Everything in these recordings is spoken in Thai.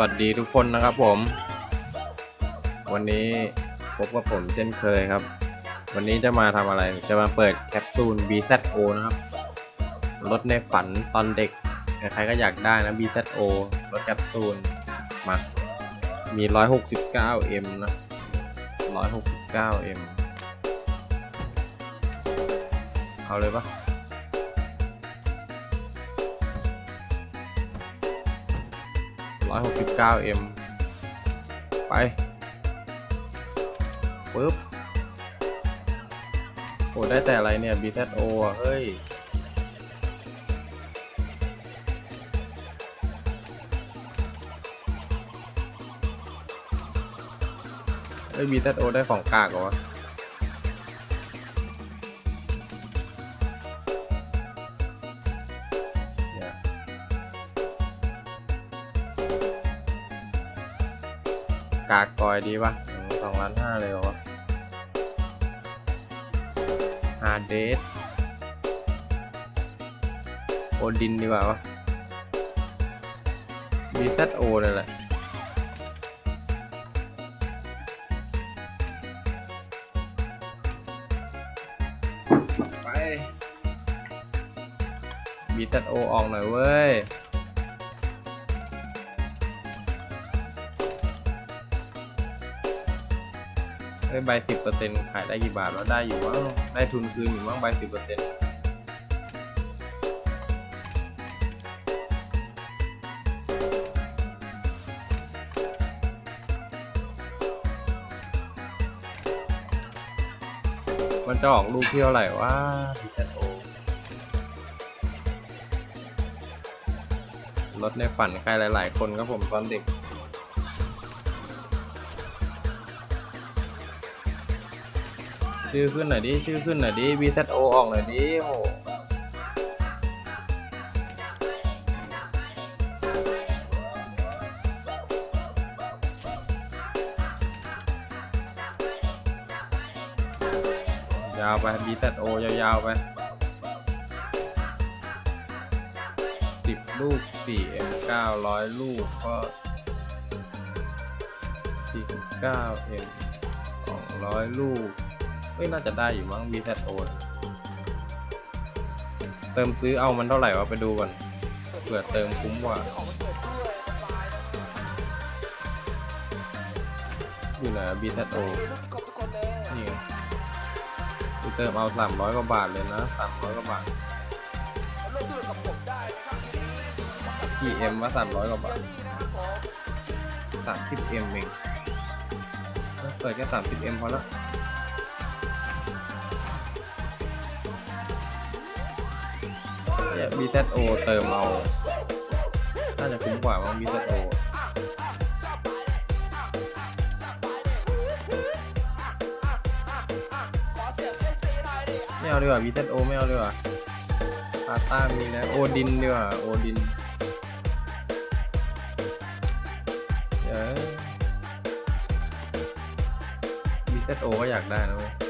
วัสดีทุกคนนะครับผม วันนี้พบกับผมเช่นเคยครับ วันนี้จะมาทำอะไรจะมาเปิดแคปซูล BZO นะครับ รถในฝันตอนเด็ก ใครๆก็อยากได้นะ BZO รถแคปซูลมามี 169M นะ 169M เอาเลยปะ 169M ไปปึ๊บโอ้ได้แต่อะไรเนี่ย BZO อะ เฮ้ย เฮ้ย BZO ได้ของกากเหรอ กากกอยดีปะสองล้านห้าเลยเหรอวะฮาเดสโอดินดีกว่าวะ BZO นั่นแหละไป BZO ออกหน่อยเว้ย เอ้ยใบสิบเปอร์เซ็นต์ขายได้กี่บาทแล้วได้อยู่มั้งได้ทุนคืนอยู่มั้งใบสิบเปอร์เซ็นต์มันจะออกลูกที่เท่าไหร่วะพีเโอรถในฝันใครหลาย ๆ คนครับผมตอนเด็ก ชื่อขึ้นหน่อยดิ ชื่อขึ้นหน่อยดิ BZO ออกหน่อยดิโหยาวไป BZO ยาวๆไปสิบลูก 4M 900ลูกก็ 49M 200ลูก เฮ้ยน่าจะได้อยู่มั้ง VZO เติมซื้อเอามันเท่าไหร่วะไปดูก่อนเผื่อเติมคุ้มกว่าอยู่ไหน VZO นี่กูเติมเอา300กว่าบาทเลยนะ300กว่าบาท PM ว่า300กว่าบาท 30M เองเปิดแค่ 30M พอแล้ว เนี่ย BZO เติมเอา น่าจะคุ้มกว่ามั้ง BZO ไม่เอาดีกว่า BZO ไม่เอาดีกว่าพาต้ามีแล้วโอดินดีกว่าโอดินเออ BZO ก็อยากได้นะเว้ย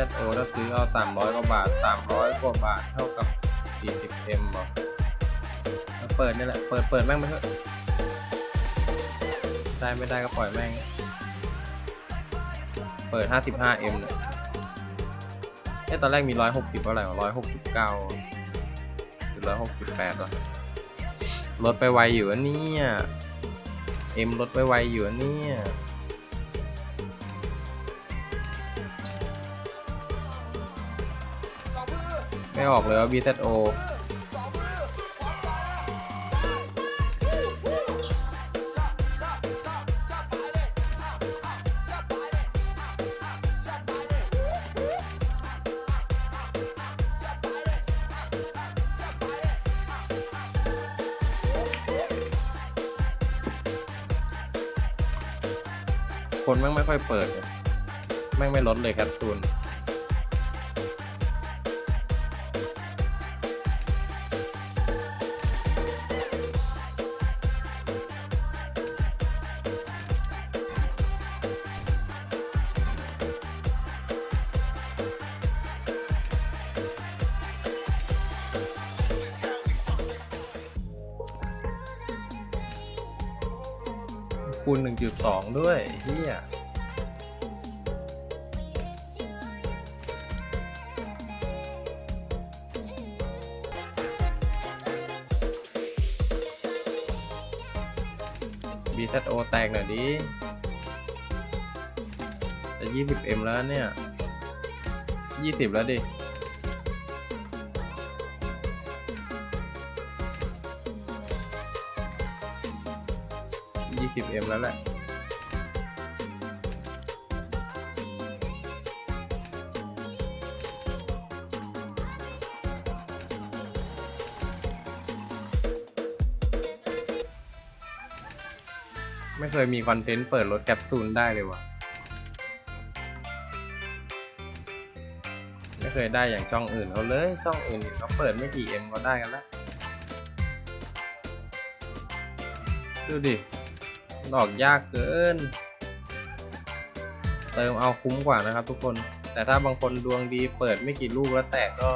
BZO ถ้าซื้อเอา300กว่าบาท300กว่าบาทเท่ากับ 40M บอกแล้วเปิดนี่แหละ เปิดเปิดแม่งไปเถอะได้ไม่ได้ก็ปล่อยแม่ง เปิด 55M เนี่ยเอ๊ะตอนแรกมี 160เท่าไหร่วะ169หรือ168วะลดไปไวอยู่อันนี้เอ็มลดไปไวอยู่อันนี้ ไม่ออกเลยว่า BZO คนแม่งไม่ค่อยเปิดเลยแม่งไม่ลดเลยแคปซูล คูณหนึ่งจุดสองด้วยเฮียบีซโอแตกหน่อยดิ จะยี่สิบเอ็มแล้วเนี่ยยี่สิบแล้วดิ ยี่สิบเอมแล้วแหละไม่เคยมีคอนเทนต์เปิดรถแคปซูลได้เลยวะไม่เคยได้อย่างช่องอื่นเขาเลย ช่องอื่นเขาเปิดไม่กี่เอ็มก็ได้กันแล้ว ดูดิ มันอกยากเกิน เติมเอาคุ้มกว่านะครับ ทุกคน แต่ถ้าบางคนดวงดีเปิดไม่กี่ลูกแล้วแตกก็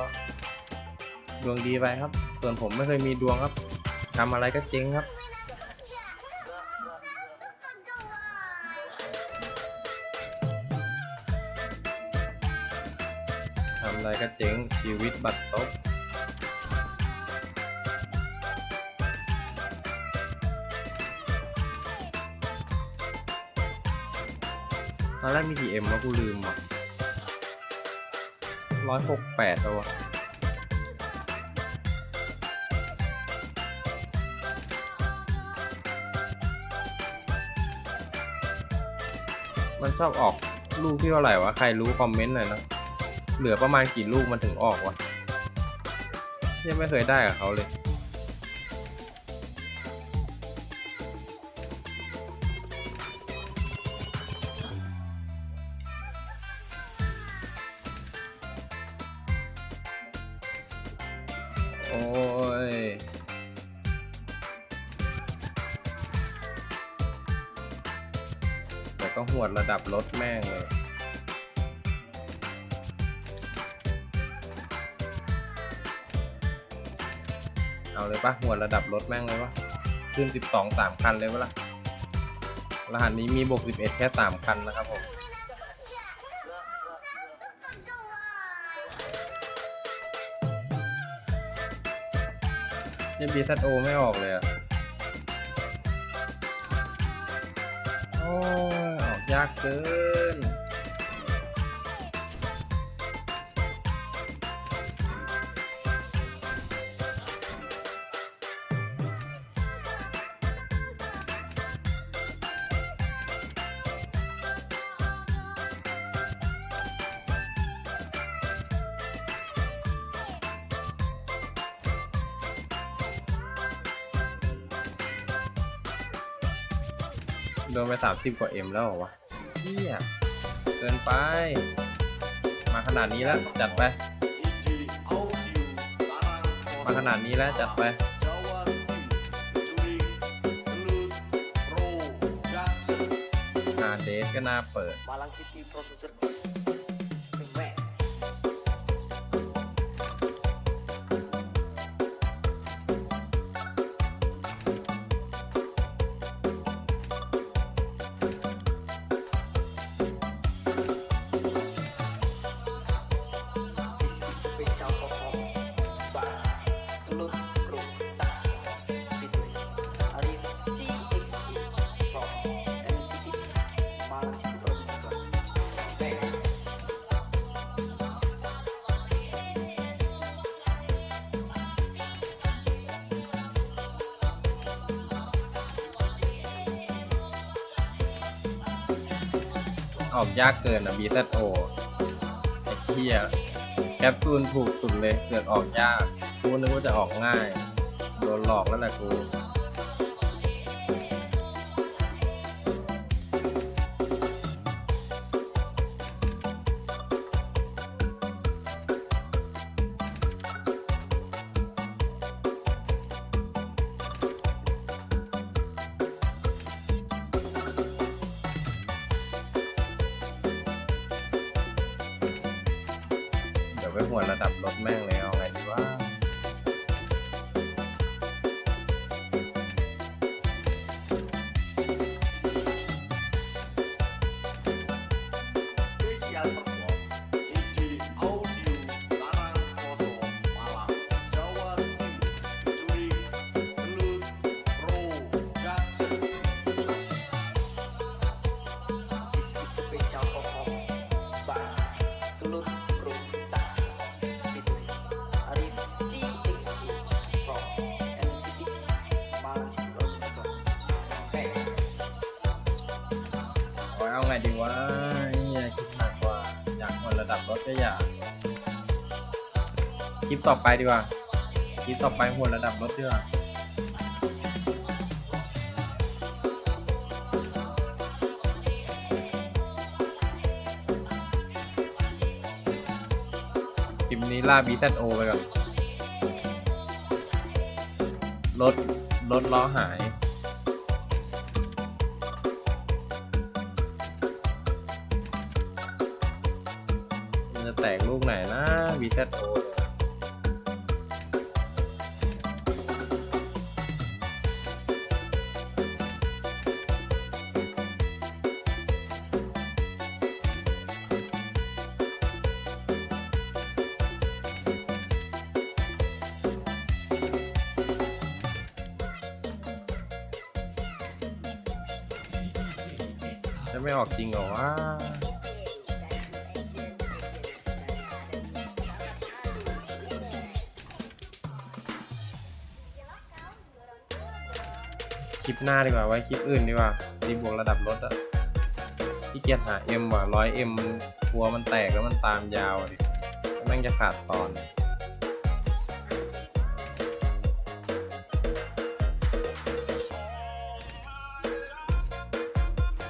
ดวงดีไปครับ ส่วนผมไม่เคยมีดวงครับทำอะไรก็เจ๊งครับทำอะไรก็เจ๊งชีวิตบัดซบ อนแรกมีกี่เอ็มวะกูลืมว่ะร้อยหกแปดตัวะมันชอบออกลูกที่เท่าไหร่วะ ใครรู้คอมเมนต์หน่อยนะ เหลือประมาณกี่ลูกมันถึงออกวะยังไม่เคยได้กับเขาเลย โอ้ย แต่ก็หวดระดับรถแม่งเลยเอาเลยปะหัวระดับรถแม่งเลยวะขึ้น 12 3 คันเลยวะล่ะ รหัสนี้มีบวก11 แค่ 3 คันนะครับผม ยัง BZO ไม่ออกเลยอะ โอ้ยออกยากเกิน โดนไปสามสิบกว่าเอ็มแล้วเหรอวะเฮียเกินไป มาขนาดนี้แล้วจัดไป มาขนาดนี้แล้วจัดไปอาเดสก็น่าเปิด ออกยากเกินอะ BZO ไอ้เหี้ยแคปซูลถูกสุดเลยเกิดออกยากกูนึกว่าจะออกง่าย โดนหลอกแล้วแหละกู ไวไปหัวระดับรถแม่งแล้ว ไงดีวะเอาไงดีวะเฮียคิดหนักกว่า อยากคนระดับรถก็อยากคลิปต่อไปดีกว่าคลิปต่อไปหัวระดับรถดีกว่าคลิปนี้ล่า BZO ไปก่อน รถ รถล้อหาย BZO จะไม่ออกจริงเหรอวะ คลิปหน้าดีกว่าไว้คลิปอื่นดีกว่าดีบวกระดับรถอะที่เกียจหา M ว่ะร้อย M กลัวมันแตกแล้วมันตามยาวดิแม่งจะขาดตอน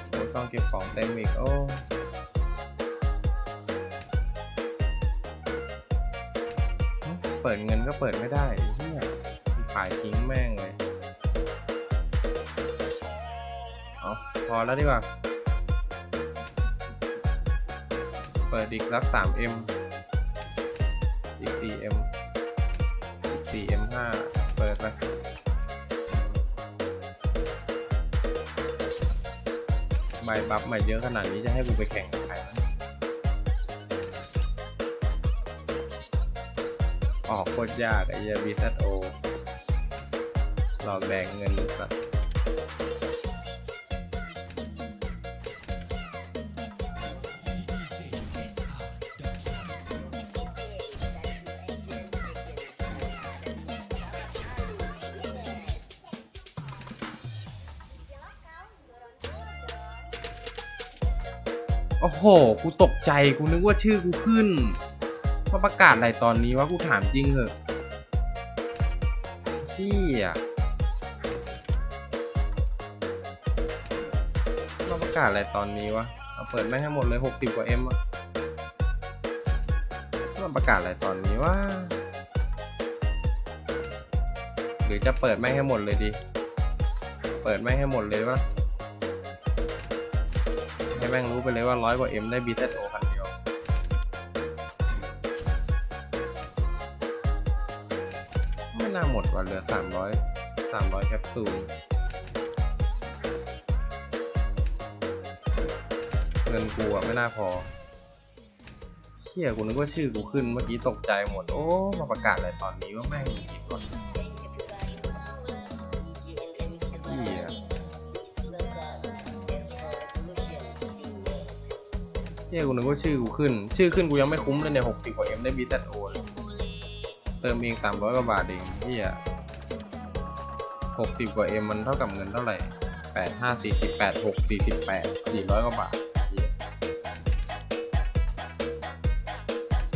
โอ้ยต้องเก็บของเต็มอีกโอ้เปิดเงินก็เปิดไม่ได้เฮียขายทิ้งแม่งเลย พอแล้วดีกว่า เปิดอีกสัก 3M อีก 4M อีก 4M5 เปิดไปใบบัฟใหม่เยอะขนาดนี้จะให้กูไปแข่งใครออกโคตรยากไอ้เหี้ย BZO หลอกแบงเงินสัตว์ หกูตกใจกูนึกว่าชื่อกูขึ้นมาประกาศอะไรตอนนี้วะกูถามจริงเหอะเชี่ยมาประกาศอะไรตอนนี้วะเอาเปิดแม่งให้หมดเลยหกสิบกว่าเอ็มอะมาประกาศอะไรตอนนี้วะหรือจะเปิดแม่งให้หมดเลยดี เปิดแม่งให้หมดเลยวะ ม่งรู้ไปเลยว่าร้อยกว่า M ได้ BZO คันเดียวไม่น่าหมดว่ะเหลือ 300 300 แคปซูลเงินกูอะไม่น่าพอเชี่ยกูนึกว่าชื่อกูขึ้นเมื่อกี้ตกใจหมด โอ้ มาประกาศอะไรตอนนี้ว่าแม่งมีกี่คน เนี่ยกูนึกว่าชื่อกูขึ้น ชื่อขึ้นกูยังไม่คุ้มเลยเนี่ยหกสิบกว่าเอ็มได้บีแซโอเติมเองสามร้อยกว่าบาทเองที่อะหกสิบกว่าเอ็มมันเท่ากับเงินเท่าไหร่แปดห้าสี่สิบแปดหกสี่สิบแปดสี่ร้อยกว่าบาทเฮีย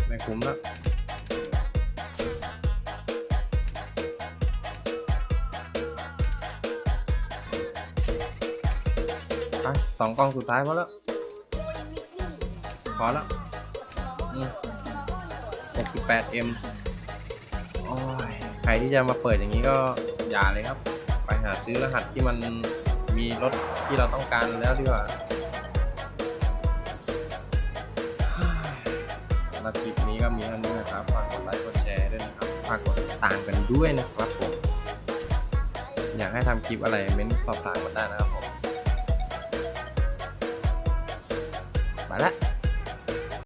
ไม่คุ้มละไปสองกล่องสุดท้ายพอแล้ว พอแล้วหกสิบแปดเอ็มโอ้ยใครที่จะมาเปิดอย่างนี้ก็อย่าเลยครับ ไปหาซื้อรหัสที่มันมีรถที่เราต้องการแล้วดีกว่าสำหรับคลิปนี้ก็มีเท่านี้นะครับ ฝากกดไลค์ กดแชร์ด้วยนะครับ ฝากกดติดตามกันด้วยนะครับผม อยากให้ทำคลิปอะไรเม้นสอบถามกันได้นะครับผม